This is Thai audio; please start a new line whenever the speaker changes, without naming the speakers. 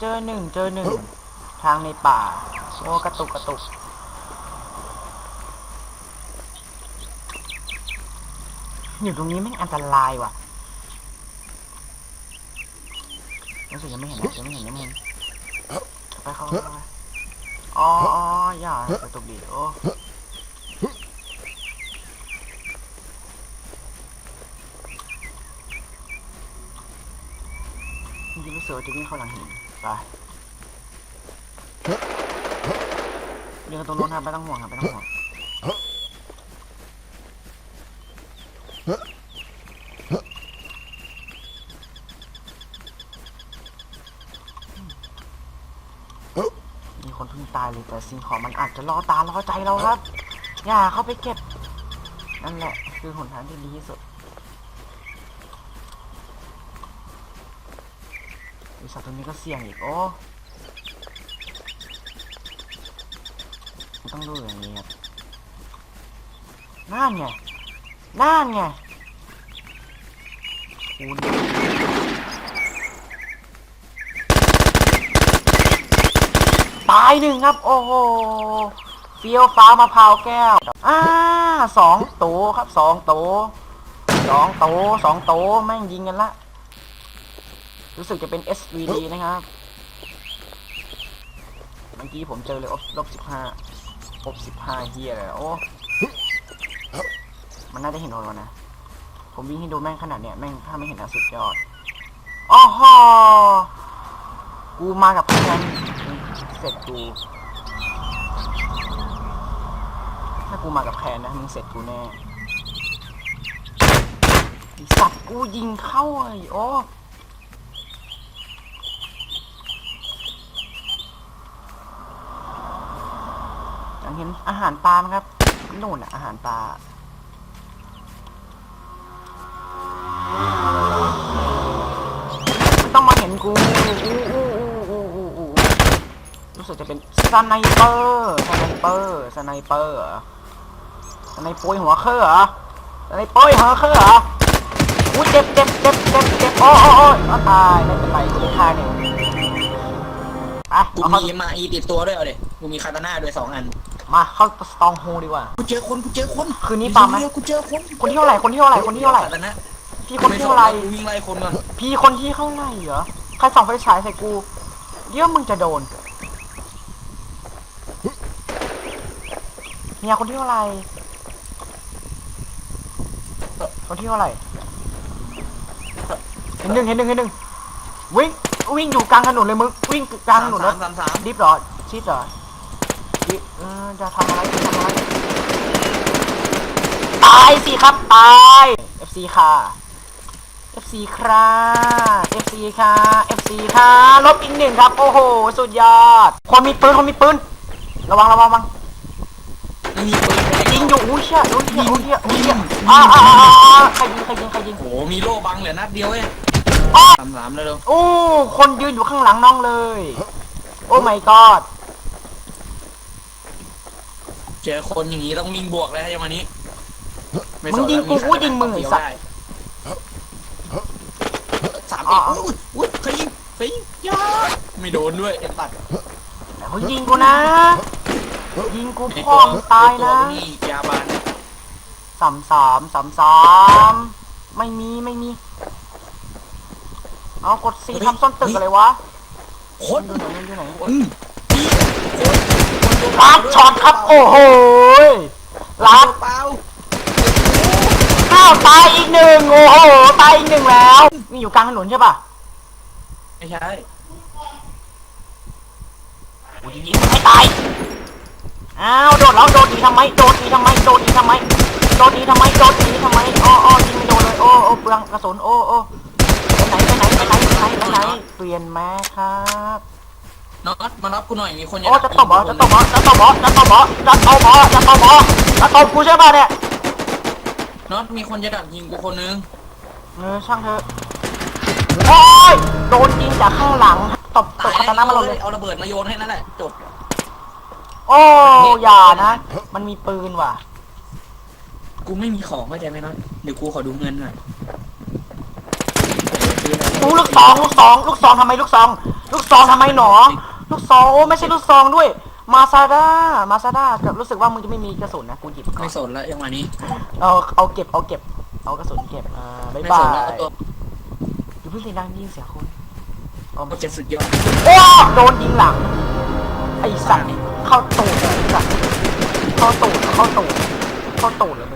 เจอหนึ่งเจอหนึ่งทางในป่าโอ้กระตุกกระตุกอยู่ตรงนี้แม่งอันตรายว่ะรู้สึกยังไม่เห็นนะยังไม่เห็นยังไม่เห็นไปเข้าเข้าไปอ๋ออ๋ออย่ากระตุกดิโอ้จริงๆรู้สึกว่าจะวิ่งเข้าหลังหิน ไปเดินตรงโน้นครับไม่ต้องห่วงครับไม่ต้องห่วงมีคนเพิ่งตายเลยแต่สิ่งของมันอาจจะล่อตาล่อใจเราครับ อย่าเข้าไปเก็บ นั่นแหละ คือหนทางที่ดีที่สุด บริษัทตรงนี้ก็เสี่ยงอีก โอ้ต้องดูอย่างนี้ครับนั่นไงนั่นไงคุณตายหนึ่งครับ โอ้โหเฟี้ยวฟ้ามะพร้าวแก้วอ่าสองโตครับสองโตสองโตสองโตแม่งยิงกันละ รู้สึกจะเป็น SVD นะครับ เมื่อกี้ผมเจอเลยลบสิบห้าลบสิบห้าเฮียเลยโอ้ มันน่าจะเห็นโดนแล้วนะ ผมวิ่งให้ดูแม่งขนาดเนี้ยแม่งถ้าไม่เห็นนะสุดยอดอ้อฮอกูมากับเพื่อนเสร็จกู ถ้ากูมากับแคนนะมึงเสร็จกูแน่ไอสัตว์กูยิงเข้าไอ้โอ้ เห็นอาหารปลาไหมครับนู่นอะอาหารปลาต้องมาเห็นกูรู้สึกจะเป็นสไนเปอร์สไนเปอร์สไนเปอร์สไนปุยหัวเครือเหรอสไนปุยหัวเครือเหรออู้เจ็บเจ็บเจ็บเจ็บเจ็บโอ้โอ้โอ้ตายไม่เป็นไรกูได้ฆ่าหนึ่งไป
กูมีมาอีติดตัวด้วยเอาเด็กูมีคาตาน่าด้วยสองอัน
มาเข้าสตองโฮดีกว่า
กูเจอคนกูเจอคน
คืนนี้ปั๊มไหม
เดี๋ยวกูเจอคน
คนที่เท่าไหร่คนที่เท่าไหร่คนที่เท่าไหร่
คาตาน่า
พี่คนที่เท่าไหร่
กูวิ่งไล่คนก่อน
พี่คนที่เท่าไหร่เหรอใครส่องไฟฉายใส่กูเดี๋ยวมึงจะโดนเมียคนที่เท่าไหร่คนที่เท่าไหร่เห็นหนึ่งเห็นหนึ่งเห็นหนึ่งวิ่งวิ่งอยู่กลางถนนเลยมึงวิ่งกลางถนน
สา
แล้ว
มสามสาม
ดิฟเหรอชิดเหรอ ดิฟเออจะทำอะไรจะทำอะไร ตายสิครับ ตาย FC ค่ะ FC ค่ะ FC ค่ะ FC ค่ะ ลบอีกหนึ่งครับ โอ้โห สุดยอด คนมีปืน คนมีปืน ระวังระวังระวัง
ไม่มีปืนเลย
ยิงอยู่อุ้ยเชี่ยอุ้ยเชี่ยอุ้ยเชี่ยอุ้ยเชี่ยอ่าอ่าอ่าอ่าใครยิงใครยิงใครยิง
โอ้โหมีโล่บังเหลือนัดเดียวเอง
อ้อ
สามสามเร็ว
โอ้ คนยืนอยู่ข้างหลังน้องเลย โอ้ my god
ๆ เจอคนอย่างนี้ต้องวิ่งบวกแล้วใช่ไหมนี้ไมึ
งยิงกูกูยิงมึงไอ้สัตว์
สาม
อ๋
เอ็
อ
ดอุ้ยอุ้ยเคยยิงเคยยิงยาไม่โดนด้วยไอ้ตัด
เขายิงกูนะ ยิงกูพ่องตายนะ
ไอ้ตัวนี่ยาบาน
สามสามสามสามไม่มีไม่มี เอากดสี่ทำส้นตึกอะไรวะ
คน
อยู่ไหนอยู่ไหน
อืม
ลัดช็อตครับ โอ้โหลัด
เปล่า
ข้าวตายอีกหนึ่งโอ้โหตายอีกหนึ่งแล้วนี่อยู่กลางถนนใช่ป่ะ
ไม่ใช่
กูจะยิงมันให้ตาย อ้าวโดดแล้วโดดหนีทำไมโดดหนีทำไมโดดหนีทำไมโดดหนีทำไมโดดหนีทำไมอ้ออ้อยิงไม่โดนเลยโอ้โอ้เปลืองกระสุนโอ้โอ้ไปไหนไปไหนไปไหนไปไหนไปไหนเปลี่ยนแม็กครับ
น็อตมารับกูหน่อยมีคน
โอ้จะตบเหรอจะตบเหรอจะตบเหรอจะตบเหรอจะตบเหรอจะตบเหรอจะตบกูใช่ป่ะเนี่ย
น็อตมีคนจะดักยิงกูคนนึง
เออช่างเถอะโอ้ยโดนยิงจากข้างหลังตบต
ตา
บ
ย
คาตานะมาลงเลย
เอาระเบิดมาโยนให้นั่นแหละจบ
โอ้อย่านะ มันมีปืนว่ะ
กูไม่มีของเข้าใจไหมน็อตเดี๋ยวกูขอดูเงินหน่อยซื้ออะไร
อู้ลูกซองลูกซองลูกซองทำไมลูกซอง ลูกซองทำไมหนอ ลูกซองโอ้ไม่ใช่ลูกซองด้วย มาซาด้ามาซาด้ารู้สึกว่ามึงจะไม่มีกระสุนนะกูหยิบก่อ
ไม่
น
สนแล้วจังหวะนี้
เอาเอาเก็บเอาเก็บ เอากระสุนเก็บอ่าบ๊าย
ไม่
บา
ส
ย
นแล้วเอาตัว
อยู่าเพิ่งเสียงดังยิงเสียคนเอา
โปรเจกต์สุดยอด
โอ้โดนยิงหลัง ไอ้สัตว์เข้าตูดเลยไอ้สัตว์เข้าตูดเข้าตูดเข้าตูดเลยมึง